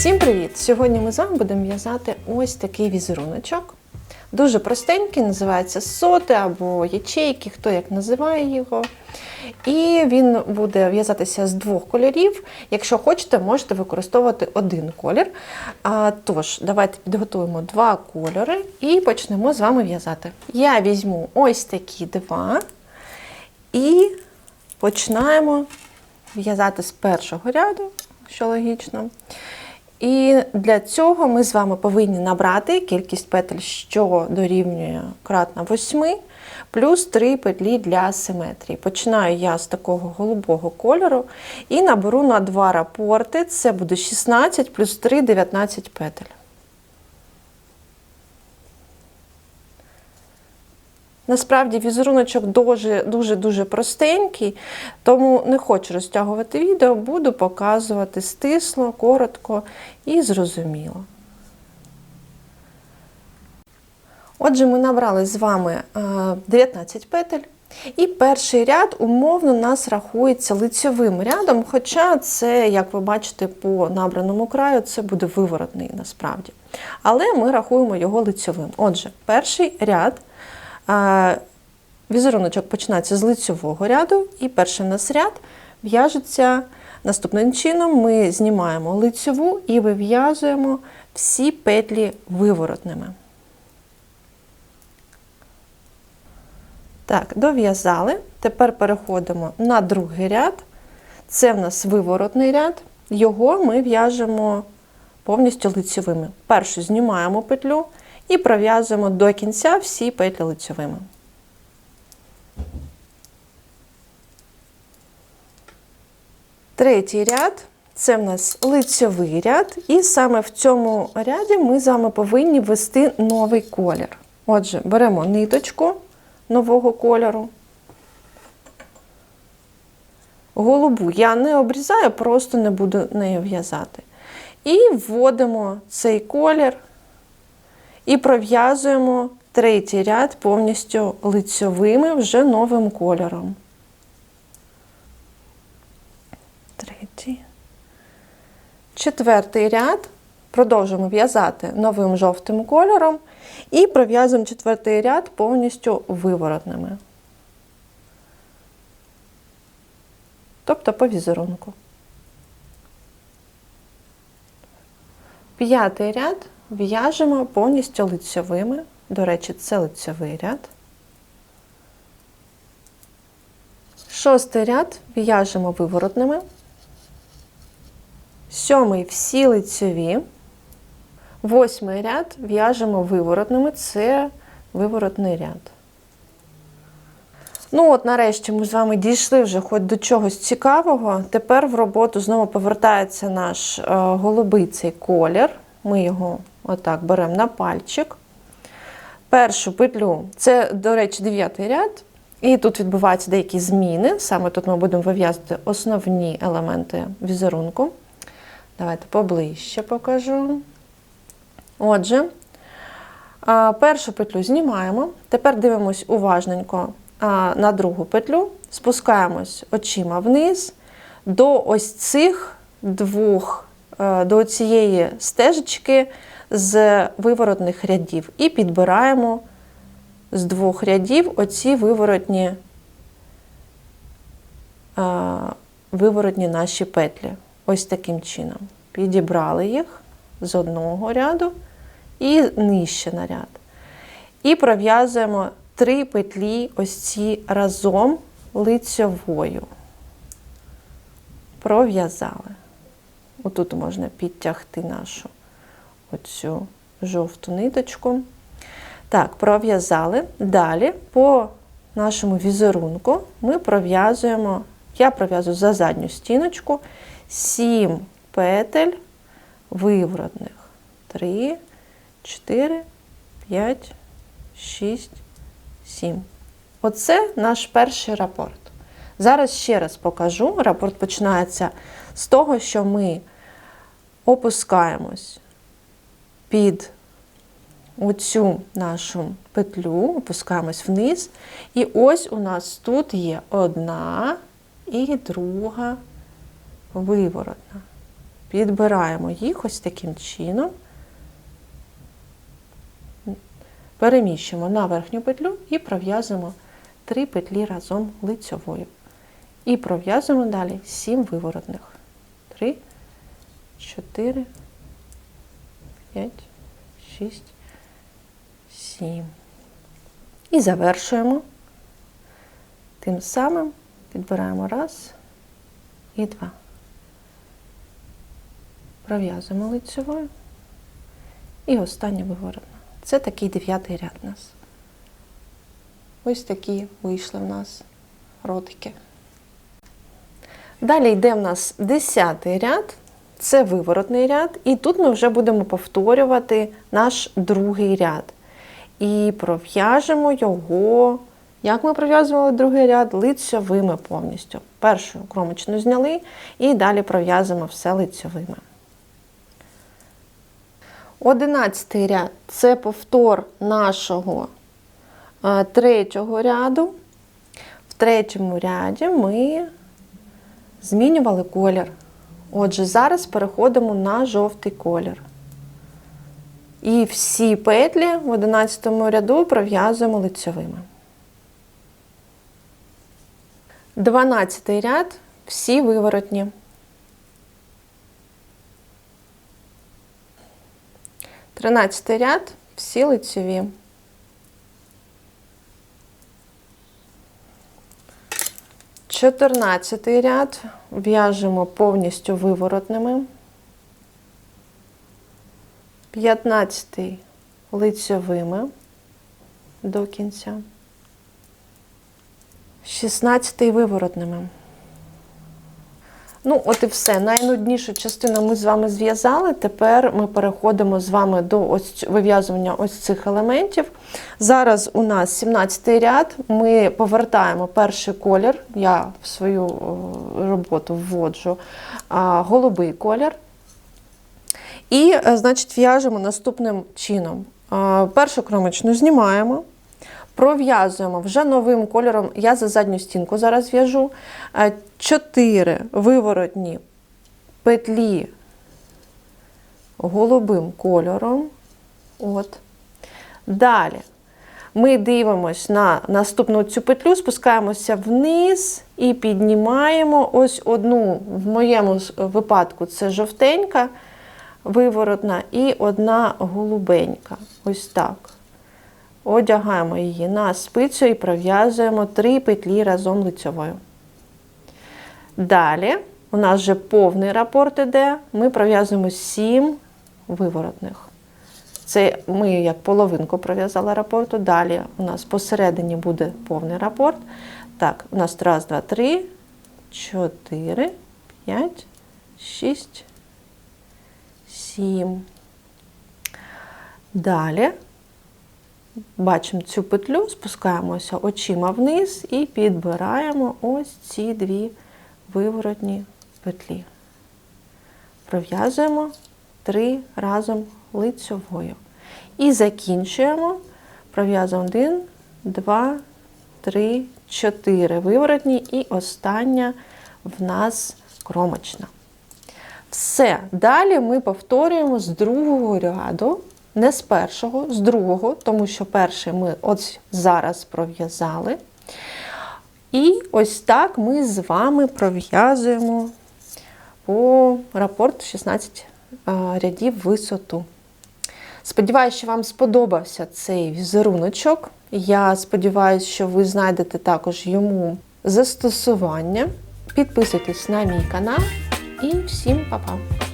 Всім привіт! Сьогодні ми з вами будемо в'язати ось такий візеруночок. Дуже простенький, називається соти або ячейки, хто як називає його. І він буде в'язатися з двох кольорів. Якщо хочете, можете використовувати один колір. А, Тож, давайте підготуємо два кольори і почнемо з вами в'язати. Я візьму ось такі два і починаємо в'язати з першого ряду, що логічно. І для цього ми з вами повинні набрати кількість петель, що дорівнює кратна 8, плюс 3 петлі для симетрії. Починаю я з такого голубого кольору і наберу на 2 рапорти. Це буде 16 плюс 3 19 петель. Насправді візеруночок дуже дуже дуже простенький, тому не хочу розтягувати відео, буду показувати стисло, коротко і зрозуміло. Отже, ми набрали з вами 19 петель. І перший ряд умовно нас рахується лицьовим рядом, хоча це, як ви бачите, по набраному краю це буде виворотний насправді. Але ми рахуємо його лицьовим. Отже, перший ряд. Візеруночок починається з лицьового ряду, і перший у нас ряд в'яжеться наступним чином: ми знімаємо лицьову і вив'язуємо всі петлі виворотними. Так, дов'язали. Тепер переходимо на другий ряд. Це в нас виворотний ряд, його ми в'яжемо повністю лицьовими. Першу знімаємо петлю і пров'язуємо до кінця всі петлі лицьовими. Третій ряд це в нас лицьовий ряд, і саме в цьому ряді ми з вами повинні ввести новий колір. Отже, беремо ниточку нового кольору. Голубу я не обрізаю, просто не буду нею в'язати. І вводимо цей колір і пров'язуємо третій ряд повністю лицьовими вже новим кольором. Третій. Четвертий ряд продовжуємо в'язати новим жовтим кольором і пров'язуємо четвертий ряд повністю виворотними. Тобто по візерунку. П'ятий ряд в'яжемо повністю лицьовими. До речі, це лицьовий ряд. Шостий ряд в'яжемо виворотними. Сьомий всі лицьові. Восьмий ряд в'яжемо виворотними, це виворотний ряд. Ну, от, нарешті, ми з вами дійшли вже хоч до чогось цікавого. Тепер в роботу знову повертається наш е, голубий цей колір. Ми його отак беремо на пальчик. Першу петлю, це, до речі, дев'ятий ряд. І тут відбуваються деякі зміни. Саме тут ми будемо вив'язати основні елементи візерунку. Давайте поближче покажу. Отже, першу петлю знімаємо. Тепер дивимось уважненько на другу петлю, спускаємось очима вниз до ось цих двох, до цієї стежечки з виворотних рядів і підбираємо з двох рядів оці виворотні, виворотні наші петлі. Ось таким чином. Підібрали їх з одного ряду і нижче на ряд. І пров'язуємо три петлі ось ці разом лицьовою. Пров'язали. Отут можна підтягти нашу оцю жовту ниточку. Так, пров'язали. Далі по нашому візерунку ми пров'язуємо, я пров'язую за задню стіночку 7 петель виворотних. 3, 4, 5, 6, 7. Оце наш перший рапорт. Зараз ще раз покажу. Рапорт починається з того, що ми опускаємось під оцю нашу петлю, опускаємось вниз. І ось у нас тут є одна і друга виворотна. підбираємо їх ось таким чином, переміщуємо на верхню петлю і пров'язуємо 3 петлі разом лицьовою. І пров'язуємо далі 7 виворотних. 3, 4, 5, 6, 7. І завершуємо. Тим самим підбираємо раз і два. Пров'язуємо лицьовою. І остання виворотна. Це такий дев'ятий ряд у нас. Ось такі вийшли в нас ротики. Далі йде в нас десятий ряд, це виворотний ряд, і тут ми вже будемо повторювати наш другий ряд. І пров'яжемо його. Як ми пров'язували другий ряд? Лицьовими повністю. Першу кромочну зняли і далі пров'язуємо все лицьовими. Одинадцятий ряд це повтор нашого е, третього ряду. В третьому ряді ми змінювали колір. Отже, зараз переходимо на жовтий колір. І всі петлі в 11 ряду пров'язуємо лицьовими. 12 ряд всі виворотні. Тринадцятий ряд всі лицьові. Чотирнадцятий ряд в'яжемо повністю виворотними. П'ятнадцятий лицьовими до кінця. Шістнадцятий виворотними. Ну, от і все. Найнуднішу частину ми з вами зв'язали. Тепер ми переходимо з вами до ось вив'язування ось цих елементів. Зараз у нас 17-й ряд. Ми повертаємо перший колір. Я в свою роботу вводжу голубий колір. І, е, значить, в'яжемо наступним чином. Першу кромочну знімаємо. Пров'язуємо вже новим кольором, я за задню стінку зараз в'яжу 4 виворотні петлі голубим кольором. От. Далі ми дивимося на наступну цю петлю, спускаємося вниз і піднімаємо ось одну, в моєму випадку, це жовтенька, виворотна, і одна голубенька. Ось так. Одягаємо її на спицю і пров'язуємо 3 петлі разом лицьовою. Далі, у нас вже повний рапорт іде, ми пров'язуємо 7 виворотних. Це ми як половинку пров'язали рапорту. Далі у нас посередині буде повний рапорт. Так, у нас раз, два, три, чотири, п'ять, шість, сім. Далі бачимо цю петлю, спускаємося очима вниз і підбираємо ось ці дві виворотні петлі. Пров'язуємо три разом лицьовою. І закінчуємо, пров'язуємо один, два, три, чотири виворотні, і остання в нас кромочна. Все. Далі ми повторюємо з другого ряду не з першого, з другого, тому що перший ми ось зараз пров'язали. І ось так ми з вами пров'язуємо по рапорту 16 рядів висоту. Сподіваюся, що вам сподобався цей візеруночок. Я сподіваюся, що ви знайдете також йому застосування. Підписуйтесь на мій канал і всім па-па!